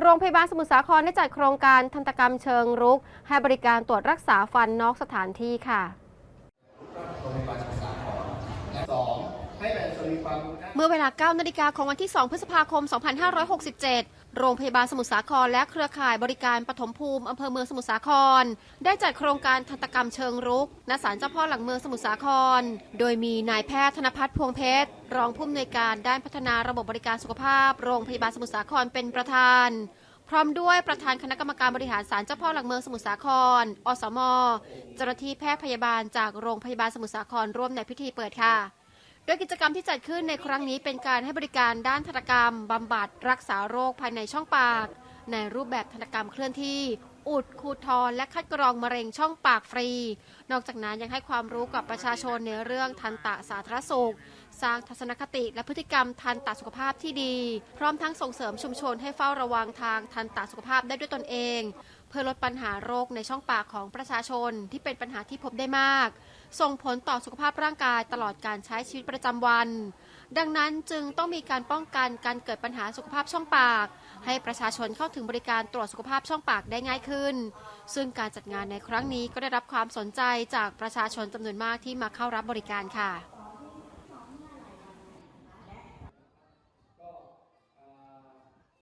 โรงพยาบาลสมุทรสาครได้จัดโครงการทันตกรรมเชิงรุก ให้บริการตรวจรักษาฟันนอกสถานที่ค่ะ เมื่อเวลา 9 นาฬิกาของวันที่ 2 พฤษภาคม 2567 โรงพยาบาลสมุทรสาครและเครือข่ายบริการปฐมภูมิอำเภอเมืองสมุทรสาคร ได้จัดโครงการทันตกรรมเชิงรุกณศาลเจ้าพ่อหลังเมืองสมุทรสาคร โดยมีนายแพทย์ธนพัฒน์พวงเพชร รองผู้อำนวยการด้านพัฒนาระบบบริการสุขภาพ โรงพยาบาลสมุทรสาครเป็นประธานพร้อมด้วยประธานคณะกรรมการบริหารศาลเจ้าพ่อหลักเมืองสมุทรสาคร อสม เจ้าหน้าที่แพทย์พยาบาลจากโรงพยาบาลสมุทรสาครร่วมในพิธีเปิดค่ะ ดยกิจกรรมที่จัดขึ้นในครั้งนี้เป็นการให้บริการด้านทันตกรรมบำบัดรักษาโรคภายในช่องปาก ในรูปแบบทันตกรรมเคลื่อนที่ อุดขูทอนและคัดกรองมะเร็งช่องปากฟรี นอกจากนั้นยังให้ความรู้กับประชาชนในเรื่องทันตะสาธารณสุข สร้างทัศนคติและพฤติกรรมทันตสุขภาพที่ดี พร้อมทั้งส่งเสริมชุมชนให้เฝ้าระวังทางทันตสุขภาพได้ด้วยตนเอง เพื่อลดปัญหาโรคในช่องปากของประชาชนที่เป็นปัญหาที่พบได้มาก ส่งผลต่อสุขภาพร่างกายตลอดการใช้ชีวิตประจำวัน ดังนั้นจึงต้องมีการป้องกันการเกิดปัญหาสุขภาพช่องปาก ให้ประชาชนเข้าถึงบริการตรวจสุขภาพช่องปากได้ง่ายขึ้น ซึ่งการจัดงานในครั้งนี้ก็ได้รับความสนใจจากประชาชนจำนวนมากที่มาเข้ารับบริการค่ะ